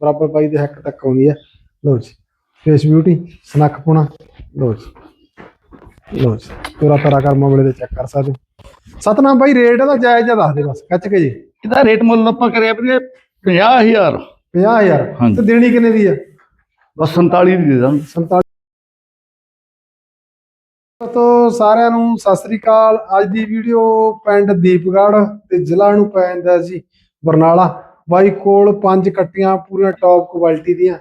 ਬਰਾਬਰ ਬਾਈ ਦੇ ਹੱਕ ਤੱਕ ਆਉਂਦੀ ਹੈ ਲਓ ਜੀ ਫੇਸ ਬਿਊਟੀ ਸਨੱਖ ਪੁਣਾ। ਲਓ ਜੀ ਲਓ ਜੀ ਪੂਰਾ ਤਰਾ ਕਰਮਾ ਵਾਲੇ ਦੇ ਚੈੱਕ ਕਰ ਸਕਦੇ ਸਤਨਾਮ ਬਾਈ ਰੇਟ ਇਹਦਾ ਜਾਇਜ਼ ਜਿਹਾ ਦੱਸ ਦੇ ਬਸ ਕੱਚ ਕੇ ਜੀ। ਇਹਦਾ ਰੇਟ ਮੁੱਲ ਆਪਾਂ ਕਰਿਆ ਵੀਰੇ 50000 50000 ਹਾਂਜੀ। ਤੇ ਦੇਣੀ ਕਿੰਨੇ ਦੀ ਆ? ਬਸ 47 ਦੀ ਦੇ ਦਾਂਗੇ। 47 ਤੋਂ ਸਾਰਿਆਂ ਨੂੰ ਸਤਿ ਸ੍ਰੀ ਅਕਾਲ। ਅੱਜ ਦੀ ਵੀਡੀਓ ਪਿੰਡ ਦੀਪਗੜ੍ਹ ਤੇ ਜ਼ਿਲ੍ਹਾ ਨੂੰ ਪੈ ਜਾਂਦਾ ਜੀ ਬਰਨਾਲਾ। ਬਾਈ ਕੋਲ ਪੰਜ ਕੱਟੀਆਂ ਪੂਰੀਆਂ ਟੌਪ ਕੁਆਲਿਟੀ ਦੀਆਂ।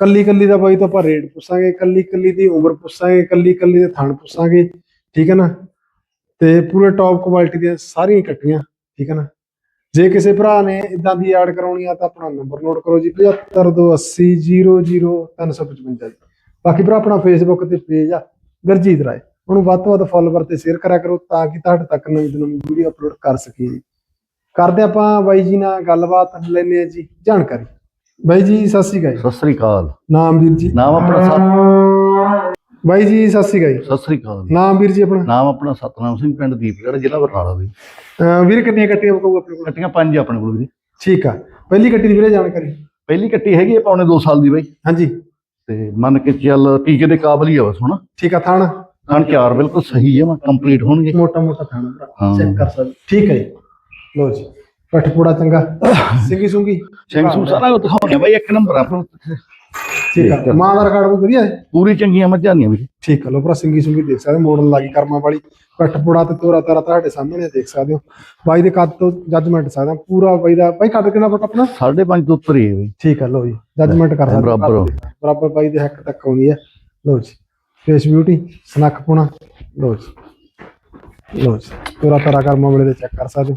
ਕੱਲੀ ਕੱਲੀ ਦਾ ਬਾਈ ਤੋਂ ਆਪਾਂ ਰੇਟ ਪੁੱਛਾਂਗੇ, ਕੱਲੀ ਕੱਲੀ ਦੀ ਉਮਰ ਪੁੱਛਾਂਗੇ, ਕੱਲੀ ਕੱਲੀ ਦੇ ਥਣ ਪੁੱਛਾਂਗੇ, ਠੀਕ ਹੈ ਨਾ? ਤੇ ਪੂਰੇ ਟੌਪ ਕੁਆਲਿਟੀ ਦੀਆਂ ਸਾਰੀਆਂ ਕੱਟੀਆਂ, ਠੀਕ ਹੈ ਨਾ? ਜੇ ਕਿਸੇ ਭਰਾ ਨੇ ਇਦਾਂ ਦੀ ਐਡ ਕਰਾਉਣੀ ਆ ਤਾਂ ਆਪਣਾ ਨੰਬਰ ਨੋਟ ਕਰੋ ਜੀ 7528000355 ਜੀ। ਬਾਕੀ ਭਰਾ ਆਪਣਾ ਫੇਸਬੁੱਕ ਤੇ ਪੇਜ ਆ, ਗਰਜੀਤ ਰਾਏ। ਉਹਨੂੰ ਵੱਧ ਤੋਂ ਵੱਧ ਫਾਲੋਵਰ ਤੇ ਸ਼ੇਅਰ ਕਰਿਆ ਕਰੋ ਤਾਂ ਕਿ ਤੁਹਾਡੇ ਤੱਕ ਨਵੀਂ ਤੋਂ ਨਵੀਂ ਵੀਡੀਓ ਅਪਲੋਡ ਕਰ ਸਕੀਏ ਜੀ। ਕਰਦੇ ਆਪਾਂ ਬਾਈ ਜੀ ਨਾਲ ਗੱਲਬਾਤ ਲੈਣੇ ਆ ਜੀ ਜਾਣਕਾਰੀ। ਬਾਈ ਜੀ ਸਤਿ ਸ਼੍ਰੀ ਅਕਾਲ। ਸਤਿ ਸ੍ਰੀ ਅਕਾਲ। ਨਾਮ ਵੀਰ ਜੀ। ਨਾਮ ਆਪਣਾ ਸਤ ਬਾਈ ਜੀ ਸਤਿ ਸ਼੍ਰੀ ਅਕਾਲ। ਸਤਿ ਸ੍ਰੀ ਅਕਾਲ ਨਾਮ ਵੀਰ ਜੀ ਆਪਣਾ? ਨਾਮ ਆਪਣਾ ਸਤਨਾਮ ਸਿੰਘ ਪਿੰਡ ਦੀਪਗੜ੍ਹ ਜ਼ਿਲ੍ਹਾ ਬਰਨਾਲਾ ਵੀ ਵੀਰ ਕਿੰਨੀਆਂ ਕੱਟੀਆਂ ਬਕਾਊ ਆਪਣੇ ਕੋਲ? ਕੱਟੀਆਂ ਪੰਜ ਆਪਣੇ ਕੋਲ ਵੀਰੇ। ਠੀਕ ਆ। ਪਹਿਲੀ ਕੱਟੀ ਦੀ ਵੀਰੇ ਜਾਣਕਾਰੀ? ਪਹਿਲੀ ਕੱਟੀ ਹੈਗੀ ਆ ਪੌਣੇ 2 ਸਾਲ ਦੀ ਬਾਈ। ਹਾਂਜੀ। ਤੇ ਮੰਨ ਕੇ ਚੱਲ ਟੀਕੇ ਦੇ ਕਾਬਲ ਹੀ ਆ ਬਸ ਹੁਣ। ਠੀਕ ਆ ਥਾਣਾ? ਖਾਣ ਚਾਰ ਬਿਲਕੁਲ ਸਹੀ ਹੈ ਮੈਂ ਕੰਪਲੀਟ ਹੋਣਗੇ। ਮੋਟਾ ਮੋਟਾ ਥਾਣਾ ਭਰਾ। ਚੈੱਕ ਕਰ ਸਕਦੇ। ਠੀਕ ਹੈ ਜੀ। ਲੋ ਜੀ ਪਠਪੂੜਾ ਚੰਗਾ। ਸਿੰਗੀ ਸੁੰਗੀ? ਸਿੰਘ ਸੂ ਸਾਰਾ ਕੁਝ ਦਿਖਾਉਂਦੇ ਬਾਈ ਇੱਕ ਨੰਬਰ ਆ ਠੀਕ ਆ ਮਾਂ ਦਾ ਰਿਕਾਰਡ ਵੀ ਵਧੀਆ ਹੈ? ਪੂਰੀ ਚੰਗੀਆਂ ਮੱਝਾਂ ਦੀਆਂ ਵੀਰੇ। ਠੀਕ ਆ ਲੋ ਭਰਾ ਸਿੰਗੀ ਸੁੰਗੀ ਦੇਖ ਸਕਦੇ ਮੋਡਲ ਲੱਗੀ ਕਰਮਾਂ ਵਾਲੀ। ਪਠਪੂੜਾ ਤੇ ਤੋਰਾ ਤਾਰਾ ਤੁਹਾਡੇ ਸਾਹਮਣੇ ਦੇਖ ਸਕਦੇ ਹੋ। ਬਾਈ ਦੇ ਕੱਦ ਤੋਂ ਜੱਜਮੈਂਟ ਸਕਦਾ ਪੂਰਾ ਬਾਈ ਦਾ ਬਾਈ ਕੱਦ ਕਿੰਨਾ ਫੁੱਟ ਆਪਣਾ? 5.5 ਤੋਂ ਉੱਪਰ ਹੀ ਹੈ ਬਾਈ ਠੀਕ ਆ ਲੋ ਜੀ ਜੱਜਮੈਂਟ ਕਰ ਸਕਦੇ ਹੋ। ਬਰਾਬਰ। ਬਰਾਬਰ। ਬਾਈ ਦੇ ਹੱਕ ਤੱਕ ਆਉਂਦੀ ਹੈ। ਲੋ ਜੀ ਫੇਸ ਬਿਊਟੀ ਸਨੱਖ ਪੁਣਾ। ਲੋ ਜੀ ਲੋ ਜੀ ਤੋਰਾ ਤਾਰਾ ਕਰਮਾਂ ਵਾਲੇ ਦੇ ਚੈੱਕ ਕਰ ਸਕਦੇ ਹੋ।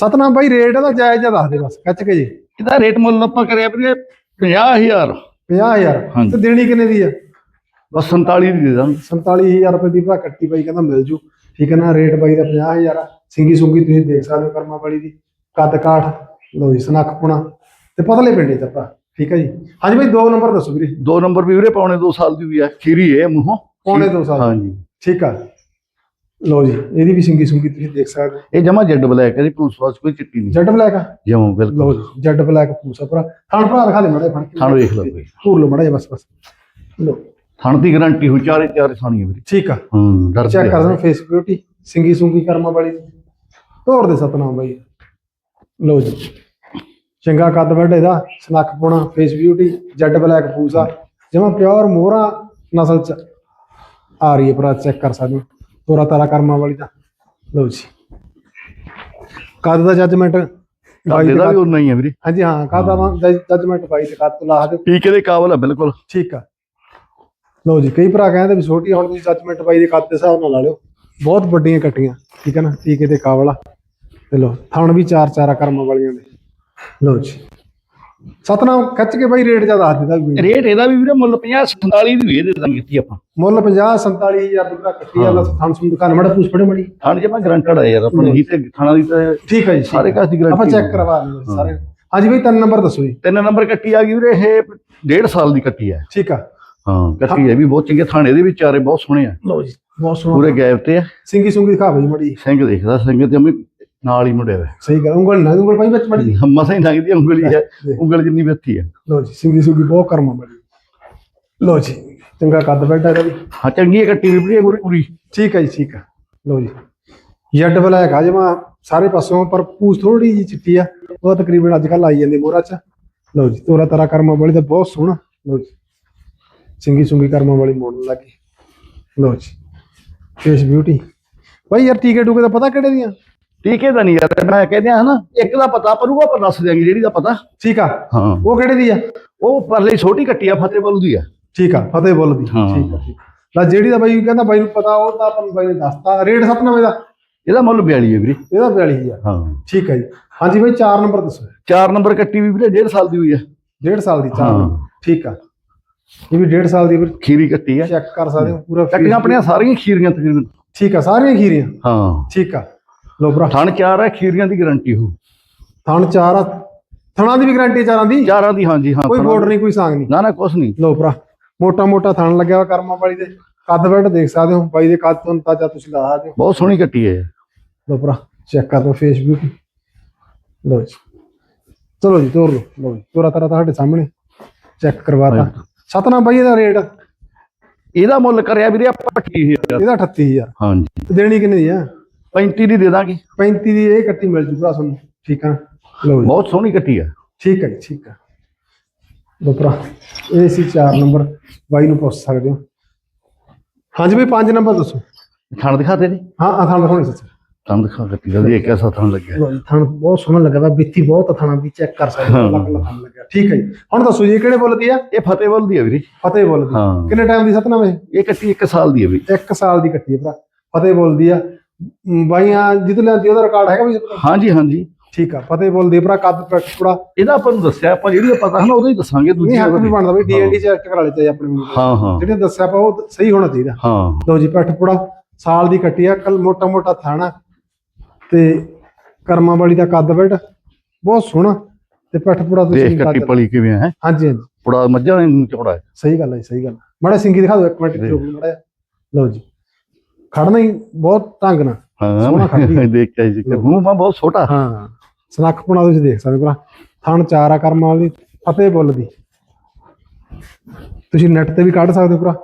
ਸਤਨਾਮ ਬਾਈ ਰੇਟ ਇਹਦਾ ਜਾਇਜ਼ ਜਿਹਾ ਦੱਸ ਦੇ ਬਸ ਕੱਚ ਕੇ ਜੀ। ਇਹਦਾ ਰੇਟ ਮੁੱਲ ਆਪਾਂ ਕਰਿਆ ਵੀਰੇ 50000 50000 ਹਾਂਜੀ। ਤੇ ਦੇਣੀ ਕਿੰਨੇ ਦੀ ਆ? ਬਸ 47 ਦੀ ਦੇ ਦਾਂਗੇ। 47000 ਰੁਪਏ ਦੀ ਭਰਾ ਕੱਟੀ ਬਾਈ ਕਹਿੰਦਾ ਮਿਲ ਜੂ। ਠੀਕ ਹੈ ਨਾ ਰੇਟ ਬਾਈ ਦਾ 50000 ਆ। ਸਿੰਗੀ ਸੁੰਗੀ ਤੁਸੀਂ ਦੇਖ ਸਕਦੇ ਹੋ ਕਰਮਾ ਵਾਲੀ ਦੀ। ਕੱਦ ਕਾਠ ਲੋ ਜੀ ਸਨੱਖ ਪੁਣਾ। ਤੇ ਪਤਲੇ ਪਿੰਡੇ ਚ ਭਰਾ ਠੀਕ ਹੈ ਜੀ। ਹਾਂਜੀ ਬਾਈ ਦੋ ਨੰਬਰ ਦੱਸੋ ਵੀਰੇ। ਦੋ ਨੰਬਰ ਵੀ ਵੀਰੇ ਪੌਣੇ 2 ਸਾਲ ਦੀ ਵੀ ਹੈ ਖੀਰੀ ਹੈ ਮੂੰਹੋਂ। ਪੌਣੇ ਦੋ ਸਾਲ। ਹਾਂਜੀ। ਠੀਕ ਆ। ਲੋ ਜੀ ਇਹਦੀ ਵੀ ਸਿੰਗੀ ਸੁੰਗੀ ਤੁਸੀਂ ਦੇਖ ਸਕਦੇ ਹੋ। ਇਹ ਜਮਾ ਜੈਡ ਬਲੈਕ ਹੈ ਜੀ ਪੂਸ ਵਾਸ ਕੋਈ ਚਿੱਟੀ ਨਹੀਂ। ਜੈਡ ਬਲੈਕ ਆ? ਜਮਾ ਲੋ ਬਿਲਕੁਲ ਜੀ ਜੈਡ ਬਲੈਕ ਪੂਸਾ ਭਰਾ। ਥਣ ਭਰਾ ਦਿਖਾ ਦੇ ਮੜੇ ਫੜ ਕੇ। ਥਣ ਵੇਖ ਲਓ ਬਈ ਘੂਰ ਲਓ ਮੜਾ ਬਸ ਬਸ। ਲੋ ਥਣ ਦੀ ਗਾਰੰਟੀ ਹੋ ਚਾਰੇ ਚਾਰੇ ਸਾਣੀਆਂ ਵੀਰੇ। ਠੀਕ ਆ। ਹੂੰ ਡਰ ਚੈੱਕ ਕਰ ਸਕਦੇ ਫੇਸ ਬਿਊਟੀ ਸਿੰਗੀ ਸੁੰਗੀ ਕਰਮਾ ਵਾਲੀ। ਤੋੜ ਦੇ ਸਤਨਾਮ ਬਾਈ। ਲੋ ਜੀ। ਚੰਗਾ ਕੱਦ ਵੱਡ ਇਹਦਾ ਸਨੱਖ ਪੁਣਾ ਫੇਸ ਬਿਊਟੀ ਜੈਡ ਬਲੈਕ ਪੂਸਾ ਜਮਾ ਪਿਓਰ ਮੋਹਰਾ ਨਸਲ ਚ ਆ ਰਹੀ ਹੈ ਭਰਾ ਚੈੱਕ ਕਰ ਸਕਦੇ ਹੋ। ਤੋਰਾ ਤਾਰਾ ਕਰਮਾ ਵਾਲੀ ਦਾ ਲੋ ਜੀ। ਕੱਦ ਦਾ ਜੱਜਮੈਂਟ ਬਾਈ ਕਾਦੇ ਦੇ ਦਾ ਵੀ ਉਨਾ ਹੀ ਹੈ ਵੀਰੇ। ਹਾਂਜੀ ਹਾਂ ਕਾਦਾ ਜੱਜਮੈਂਟ ਬਾਈ ਤੇ ਕੱਦ ਤੋਂ ਲਾ ਦਿਓ। ਟੀਕੇ ਦੇ ਕਾਬਲ ਹੈ ਬਿਲਕੁਲ। ਠੀਕ ਆ। ਲਓ ਜੀ ਕਈ ਭਰਾ ਕਹਿੰਦੇ ਵੀ ਛੋਟੀ ਹੁਣ ਤੁਸੀਂ ਜੱਜਮੈਂਟ ਬਾਈ ਦੇ ਕੱਦ ਦੇ ਹਿਸਾਬ ਨਾਲ ਲਾ ਲਿਓ। ਬਹੁਤ ਵੱਡੀਆਂ ਕੱਟੀਆਂ ਠੀਕ ਹੈ ਨਾ? ਟੀਕੇ ਦੇ ਕਾਬਲਾ ਤੇ ਲਓ ਥਣ ਵੀ ਚਾਰ ਚਾਰਾ ਕਰਮਾਂ ਵਾਲੀਆਂ ਦੇ ਲਓ ਜੀ। ਸਤਨਾਮ ਖੱਚ ਕੇ ਬਾਈ ਰੇਟ ਜ਼ਿਆਦਾ ਹੱਥ ਦਾ ਵੀ ਰੇਟ ਇਹਦਾ ਵੀ ਵੀਰੇ ਮੁੱਲ 50 47 ਦੀ ਵੀ ਦੇ ਦਾਂਗੇ ਕੀਤੀ ਆਪਾਂ। ਮੁੱਲ 50 47000 ਰੁਪਏ ਕੱਟੀ ਬਸ ਥਣ ਸੁਣ ਦੁਕਾਨ ਮੜਾ ਪੂਛ ਫੜੇ ਮੜੀ। ਥਣ ਜਮਾ ਗਰੰਟਡ ਹੈ ਯਾਰ ਆਪਣੇ ਹੀ ਤੇ ਥਣਾ ਦੀ ਤਾਂ ਠੀਕ ਹੈ ਜੀ ਸਾਰੇ। ਕਾਸ ਦੀ ਆਪਾਂ ਗਰੰਟੀ ਚੈੱਕ ਕਰਵਾ ਲਈਏ ਸਾਰੇ। ਹਾਂਜੀ ਬਾਈ ਤਿੰਨ ਨੰਬਰ ਦੱਸੋ ਜੀ। ਤਿੰਨ ਨੰਬਰ ਕੱਟੀ ਆ ਗਈ ਵੀਰੇ ਇਹ ਡੇਢ ਸਾਲ ਦੀ ਕੱਟੀ ਹੈ ਠੀਕ ਆ। ਹਾਂ ਕੱਟੀ ਹੈ ਵੀ ਬਹੁਤ ਚੰਗੇ ਥਾਣੇ ਦੇ ਵੀ ਚਾਰੇ ਬਹੁਤ ਸੋਹਣੇ ਆ। ਲਓ ਜੀ ਬਹੁਤ ਸੋਹਣਾ। ਪੂਰੇ ਗੈਪ ਤੇ ਆ। ਸਿੰਗੀ ਸੁੰਗੀ ਦਿਖਾ ਬਈ ਮੜੀ। ਸਿੰਘ ਦੇਖਦਾ ਸਿੰਘ ਤੇ ਅੰਮੀ ਨਾਲ ਹੀ ਮੁੜਿਆ ਹੋਇਆ ਸਹੀ ਗੱਲ ਉਂਗਲ ਨਾ ਉਂਗਲ ਪਾਈ ਵਿੱਚ ਮੜੀ ਮਸਾਂ ਹੀ ਲੰਘਦੀ ਆ, ਉਂਗਲੀ ਹੈ ਉਂਗਲ ਜਿੰਨੀ ਬੱਤੀ ਹੈ ਲੋ ਜੀ ਸਿੰਗੀ ਸੁੰਗੀ ਬਹੁਤ ਕਰਮਾ ਬੜੀ। ਲੋ ਜੀ ਚੰਗਾ ਕੱਦ ਬੈਠਾ ਇਹਦਾ ਵੀ। ਹਾਂ ਚੰਗੀ ਹੈ ਕੱਟੀ ਵੀ ਪੂਰੀ ਪੂਰੀ। ਠੀਕ ਹੈ ਜੀ ਠੀਕ ਹੈ ਲੋ ਜੀ ਜੱਡ ਬਲੈਕ ਆ ਜਮਾ ਸਾਰੇ ਪਾਸੋਂ ਪਰ ਪੂਛ ਥੋੜੀ ਜੀ ਚਿੱਟੀ ਆ। ਉਹ ਤਕਰੀਬਨ ਅੱਜ ਕੱਲ ਆਈ ਜਾਂਦੀ ਮੋਹਰਾ ਚ। ਲੋ ਜੀ ਤੋਰਾ ਤਾਰਾ ਕਰਮਾ ਵਾਲੀ ਤਾਂ ਬਹੁਤ ਸੋਹਣਾ। ਲੋ ਜੀ ਸਿੰਗੀ ਸੁੰਗੀ ਕਰਮਾ ਵਾਲੀ ਮੋੜਨ ਲੱਗੀ। ਲੋ ਜੀ ਫੇਸ ਬਿਊਟੀ ਭਾਈ ਯਾਰ ਟੀਕੇ ਟੂਕੇ ਦਾ ਪਤਾ ਕਿਹੜੇ ਦੀਆਂ? ਟੀਕੇ ਦਾ ਨਹੀਂ ਯਾਰ ਮੈਂ ਕਹਿੰਦੇ ਆ ਹਨਾ ਇੱਕ ਦਾ ਪਤਾ ਪਰ ਉਹ ਆਪਾਂ ਦੱਸ ਦਿਆਂਗੇ ਜਿਹੜੀ ਦਾ ਪਤਾ। ਠੀਕ ਆ। ਹਾਂ। ਉਹ ਕਿਹੜੇ ਦੀ ਆ? ਉਹ ਪਰਲੇ ਛੋਟੀ ਕੱਟੀ ਆ ਫਤਿਹਬਲ ਦੀ ਆ। ਠੀਕ ਆ ਫਤਿਹ ਬੁੱਲ ਦੀ। ਹਾਂ। ਠੀਕ ਆ ਠੀਕ ਆ। ਲੈ ਜਿਹੜੀ ਦਾ ਬਾਈ ਕਹਿੰਦਾ ਬਾਈ ਨੂੰ ਪਤਾ ਉਹ ਤਾਂ ਆਪਾਂ ਨੂੰ ਬਾਈ ਨੇ ਦੱਸਤਾ। ਰੇਟ ਸਤਨਾਵੇਂ ਦਾ। ਇਹਦਾ ਮੁੱਲ 42 ਹੈ ਵੀਰੇ। ਇਹਦਾ 42000 ਹਾਂ ਠੀਕ ਹੈ ਜੀ। ਹਾਂਜੀ ਬਾਈ 4 ਨੰਬਰ ਦੱਸੋ। ਚਾਰ ਨੰਬਰ ਕੱਟੀ ਵੀ ਵੀਰੇ ਡੇਢ ਸਾਲ ਦੀ ਹੋਈ ਆ। 1.5 ਸਾਲ ਦੀ 4 ਹਾਂ। ਠੀਕ ਆ। ਇਹ ਵੀ 1.5 ਸਾਲ ਦੀ ਵੀਰ। ਖੀਰੀ ਕੱਟੀ ਆ। ਚੈੱਕ ਕਰ ਸਕਦੇ ਹੋ ਪੂਰਾ ਕੱਟੀਆਂ face- ਆਪਣੀਆਂ ਸਾਰੀਆਂ ਖੀਰੀਆਂ ਤਕਰੀਬਨ। ਠੀਕ ਆ ਸਾਰੀਆਂ ਖੀਰੀਆਂ। ਹਾਂ। ਠੀਕ ਆ। ਲੋ ਭਰਾ। ਥਣ ਚਾਰ ਹੈ ਖੀਰੀਆਂ ਦੀ ਗਾਰੰਟੀ ਹੋ ਥਣ ਚਾਰ ਆ। ਥਣਾ ਦੀ ਵੀ ਗਾਰੰਟੀ ਚਾਰਾਂ ਦੀ? ਚਾਰਾਂ ਦੀ ਹਾਂਜੀ ਹਾਂ ਕੋਈ ਥਣਾਂ ਬੋਰਡ ਨਹੀਂ ਕੋਈ ਸਾਂਗ ਨਹੀਂ। ਨਾ ਨਾ ਕੁਛ ਨਹੀਂ। ਲੋ ਭਰਾ ਮੋਟਾ ਮੋਟਾ ਥਣ ਲੱਗਿਆ ਹੋਇਆ ਕਰਮਾ ਵਾਲੀ ਦੇ। ਕੱਦ ਬੈਠ ਦੇਖ ਸਕਦੇ ਹੋ ਬਾਈ ਦੇ ਕੱਦ ਤੋਂ ਅੰਦਾਜ਼ਾ ਤੁਸੀਂ ਲਾ ਸਕਦੇ ਹੋ। ਬਹੁਤ ਸੋਹਣੀ ਕੱਟੀ ਹੈ। ਲੋ ਭਰਾ ਚੈੱਕ ਕਰ ਲਓ ਫੇਸ ਬਿਊਟੀ ਲੋ ਜੀ। ਚਲੋ ਜੀ ਤੋਰ ਲਓ। ਜੀ ਤੋਰਾ ਤਾਰਾ ਤੁਹਾਡੇ ਸਾਹਮਣੇ। ਚੈੱਕ ਕਰਵਾਤਾ। ਸਤਨਾਮ ਬਾਈ ਇਹਦਾ ਰੇਟ? ਇਹਦਾ ਮੁੱਲ ਕਰਿਆ ਵੀਰੇ ਆਪਾਂ 28000 ਇਹਦਾ 38000 ਹਾਂਜੀ। ਤੇ ਦੇਣੀ ਕਿੰਨੀ ਦੀ ਆ? 35 ਦੀ ਦੇ ਦਾਂਗੇ। 35 ਦੀ ਇਹ ਕੱਟੀ ਮਿਲ ਜੂ ਭਰਾ ਤੁਹਾਨੂੰ। ਠੀਕ ਆ? ਲਓ ਜੀ। ਬਹੁਤ ਸੋਹਣੀ ਕੱਟੀ ਆ। ਠੀਕ ਹੈ ਜੀ ਠੀਕ ਆ। ਲਓ ਭਰਾ ਇਹ ਸੀ 4 ਨੰਬਰ। ਬਾਈ ਨੂੰ ਪੁੱਛ ਸਕਦੇ ਹੋ। ਹਾਂਜੀ ਬਈ 5 ਨੰਬਰ ਦੱਸੋ। ਥਣ ਦਿਖਾ ਦੇ ਜੀ ਹਾਂ ਆ ਥਾਂ ਦਿਖਾਉਣੀ ਸੱਚ। ਥਣ ਦਿਖਾ ਕੱਟੀ ਦਾ ਦੇਖ ਐਸਾ ਥਣ ਲੱਗਿਆ। ਲਓ ਜੀ ਥਾਂ ਬਹੁਤ ਸੋਹਣਾ ਲੱਗਾ ਵਾ ਬਿੱਤੀ ਬਹੁਤ ਥਾਣਾ ਵੀ ਚੈੱਕ ਕਰ ਸਕਦੇ ਹੋ ਲੱਗ ਲੱਗ ਲੱਗਿਆ। ਠੀਕ ਹੈ ਜੀ। ਹੁਣ ਦੱਸੋ ਜੀ ਇਹ ਕਿਹੜੇ ਬੁੱਲ ਦੀ ਆ? ਇਹ ਫਤਿਹਵਲ ਦੀ ਆ ਵੀਰੇ ਫਤਿਹ ਬੁੱਲ ਦੀ। ਹਾਂ। ਕਿੰਨੇ ਟਾਈਮ ਦੀ ਸਤਨਾਮ ਇਹ ਇਹ ਕੱਟੀ 1 ਸਾਲ ਦੀ ਆ ਵੀ ਇੱਕ ਸਾਲ ਦੀ ਕੱਟੀ ਹੈ ਭਰਾ। ਫਤਿਹ ਬੋਲਦੀ ਆ। ਬਾਈਆਂ ਜਿੱਦ ਲੈਂਦੀ ਉਹਦਾ ਰਿਕਾਰਡ ਹੈਗਾ ਵੀ ਹਾਂਜੀ ਹਾਂਜੀ। ਠੀਕ ਆ ਫਤਿਹ ਬੋਲਦੀ ਭਰਾ ਕੱਦ ਪੜਾ ਇਹਦਾ ਆਪਾਂ ਨੂੰ ਦੱਸਿਆ ਆਪਾਂ ਜਿਹੜੀ ਪਤਾ ਹੈ ਨਾ ਉਹਦਾ ਹੀ ਦੱਸਾਂਗੇ ਦੂਜੀ ਨਹੀਂ ਹੱਕ ਵੀ ਦਾ ਬਣਦਾ ਬਈ ਡੀਐਨਡੀ ਚੈੱਕ ਕਰਾ ਲਈ ਚਾਹੀਏ ਆਪਣੇ ਦਾ। ਹਾਂ ਹਾਂ। ਜਿਹੜੇ ਦੱਸਿਆ ਆਪਾਂ ਉਹ ਸਹੀ ਹੋਣਾ ਚਾਹੀਦਾ। ਹਾਂ। ਲਓ ਜੀ ਪੱਠ ਪੜਾ ਸਾਲ ਦੀ ਕੱਟੀ ਆ ਕੱਲ ਮੋਟਾ ਮੋਟਾ ਥਾਣਾ। ਤੇ ਕਰਮਾਂ ਵਾਲੀ ਦਾ ਕੱਦ ਬੈਠ ਬਹੁਤ ਸੋਹਣਾ। ਤੇ ਪੱਠ ਪੜਾ ਤੁਸੀਂ ਦੇਖ ਕੱਟੀ ਪਲੀ ਕਿਵੇਂ ਹੈ? ਹਾਂਜੀ ਹਾਂਜੀ। ਪੁੜਾ ਮੱਝਾਂ ਨੂੰ ਚੌੜਾ ਹੈ। ਸਹੀ ਗੱਲ ਹੈ ਸਹੀ ਗੱਲ ਮਾੜਾ ਸਿੰਗੀ ਦਿਖਾ ਦਿਓ ਇੱਕ ਮਿੰਟ। ਮੜਾ ਲਓ ਜੀ। ਖੜਨਾ ਹੀ ਬਹੁਤ ਢੰਗ ਨਾਲ ਸੋਹਣਾ ਹਾਂ ਕੱਟੀ। ਦੇਖ ਕੇ ਜੀ ਹੂੰ ਮੈਂ ਬਹੁਤ ਛੋਟਾ। ਹਾਂ ਸਨੱਖ ਪੁਣਾ ਤੁਸੀਂ ਦੇਖ ਸਕਦੇ ਹੋ ਭਰਾ। ਥਣ ਚਾਰ ਆ ਕਰਮਾਂ ਵਾਲੀ ਫਤਿਹ ਬੁੱਲ ਦੀ। ਤੁਸੀਂ ਨੈਟ ਤੇ ਵੀ ਕੱਢ ਸਕਦੇ ਹੋ ਭਰਾ।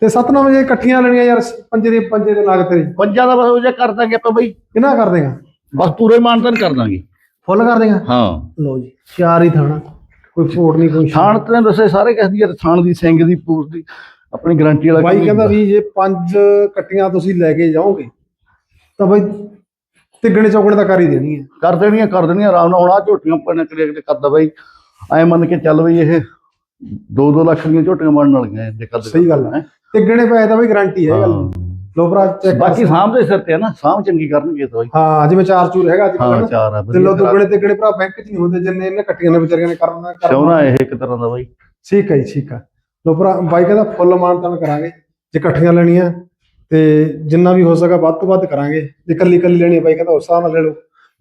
ਤੇ ਸਤਨਾਮ ਜੇ ਇਕੱਠੀਆਂ ਲੈਣੀਆਂ ਯਾਰ ਪੰਜੇ ਦੇ ਪੰਜੇ ਦੇ ਲਾਗ ਤੇਰੇ। ਪੰਜਾਂ ਦਾ ਬਸ ਉਹ ਜਿਹਾ ਕਰ ਦਾਂਗੇ ਆਪਾਂ ਬਈ। ਕਿੰਨਾ ਕਰ ਦੇਗਾ? ਬਸ ਪੂਰੇ ਮਾਨਤਨ ਕਰ ਦਾਂਗੇ। ਫੁੱਲ ਕਰ ਦੇਗਾ? ਹਾਂ। ਲਓ ਜੀ ਚਾਰ ਹੀ ਥਾਣਾ। ਕੋਈ ਫੋੜ ਨਹੀਂ ਕੋਈ ਥਾਣ ਤੇ ਦੱਸੇ ਸਾਰੇ ਕਹਿੰਦੀ ਆ ਥਾਣ ਦੀ ਸਿੰਘ ਦੀ ਪੂਰ ਦੀ। ਆਪਣੀ ਗਾਰੰਟੀ ਵਾਲਾ ਬਾਈ ਕਹਿੰਦਾ ਵੀ ਜੇ ਪੰਜ ਕੱਟੀਆਂ ਤੁਸੀਂ ਲੈ ਕੇ ਜਾਓਗੇ ਤਾਂ ਬਾਈ ਤਿੱਗਣੇ ਚੌਗਣੇ ਤਾਂ ਕਰ ਹੀ ਦੇਣੀ ਹੈ। ਕਰ ਦੇਣੀਆਂ ਕਰ ਦੇਣੀਆਂ ਆਰਾਮ ਨਾਲ। ਹੁਣ ਆ ਝੋਟੀਆਂ ਪਣ ਕਰੇ ਕਰਦਾ ਬਈ? ਐ ਮੰਨ ਕੇ ਚੱਲ ਬਈ ਇਹ 2-2 ਲੱਖ ਦੀਆਂ ਝੋਟੀਆਂ ਬਣਨ ਵਾਲੀਆਂ ਜੇ ਕਰ ਸਹੀ ਗੱਲ ਹੈ। ਤਿੱਗਣੇ ਪਏ ਤਾਂ ਬਾਈ ਗਾਰੰਟੀ ਹੈ ਇਹ ਗੱਲ ਭਰਾ ਚੈੱਕ ਬਾਕੀ ਸਾਂਭ ਦੇ ਸਿਰ ਤੇ ਆ ਨਾ ਸਾਂਭ ਚੰਗੀ ਕਰਨਗੇ ਤਾਂ ਬਈ। ਹਾਂ ਜਿਵੇਂ ਚਾਰ ਚੂਰ ਹੈਗਾ ਅੱਜ ਹਾਂ। ਚਾਰ ਆ ਤੇ ਲੋ ਦੁੱਗਣੇ ਤਿੱਗਣੇ ਭਰਾ ਬੈਂਕ 'ਚ ਨਹੀਂ ਹੁੰਦੇ ਜਿੰਨੇ ਇਹਨੇ ਕੱਟੀਆਂ ਨੇ ਵਿਚਾਰੀਆਂ ਨੇ ਕਰਨਾ ਕਰਨਾ। ਸੋਨਾ ਇਹ ਇੱਕ ਤਰ੍ਹਾਂ ਦਾ ਬਈ। ਠੀਕ ਹੈ ਜੀ ਠੀਕ ਆ ਲੋ ਭਰਾ, ਬਾਈ ਕਹਿੰਦਾ ਫੁੱਲ ਮਾਨਤਾਨ ਕਰਾਂਗੇ, ਜੇ ਇਕੱਠੀਆਂ ਲੈਣੀਆਂ, ਤੇ ਜਿੰਨਾ ਵੀ ਹੋ ਸਕਾ ਵੱਧ ਤੋਂ ਵੱਧ ਕਰਾਂਗੇ, ਜੇ ਕੱਲੀ ਕੱਲੀ ਲੈਣੀ ਹੈ ਬਾਈ ਕਹਿੰਦਾ ਉਸ ਹਿਸਾਬ ਨਾਲ ਲੈ ਲਓ।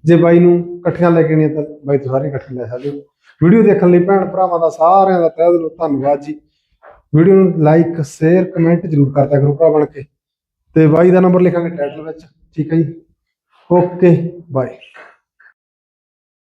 ਜੇ ਬਾਈ ਨੂੰ ਇਕੱਠੀਆਂ ਲੈ ਕੇ ਆਉਣੀਆਂ ਤਾਂ ਬਾਈ ਤੋਂ ਸਾਰੀਆਂ ਇਕੱਠੀਆਂ ਲੈ ਸਕਦੇ ਹੋ। ਵੀਡੀਓ ਦੇਖਣ ਲਈ ਭੈਣ ਭਰਾਵਾਂ ਦਾ ਸਾਰਿਆਂ ਦਾ ਤਹਿ ਦਿਲੋਂ ਧੰਨਵਾਦ ਜੀ। ਵੀਡੀਓ ਨੂੰ ਲਾਈਕ, ਸ਼ੇਅਰ, ਕਮੈਂਟ ਜ਼ਰੂਰ ਕਰਦਿਆ ਕਰੋ ਭਰਾ ਬਣ ਕੇ। ਤੇ ਬਾਈ ਦਾ ਨੰਬਰ ਲਿਖਾਂਗੇ ਟਾਈਟਲ ਵਿੱਚ, ਠੀਕ ਹੈ ਜੀ? Okay, bye.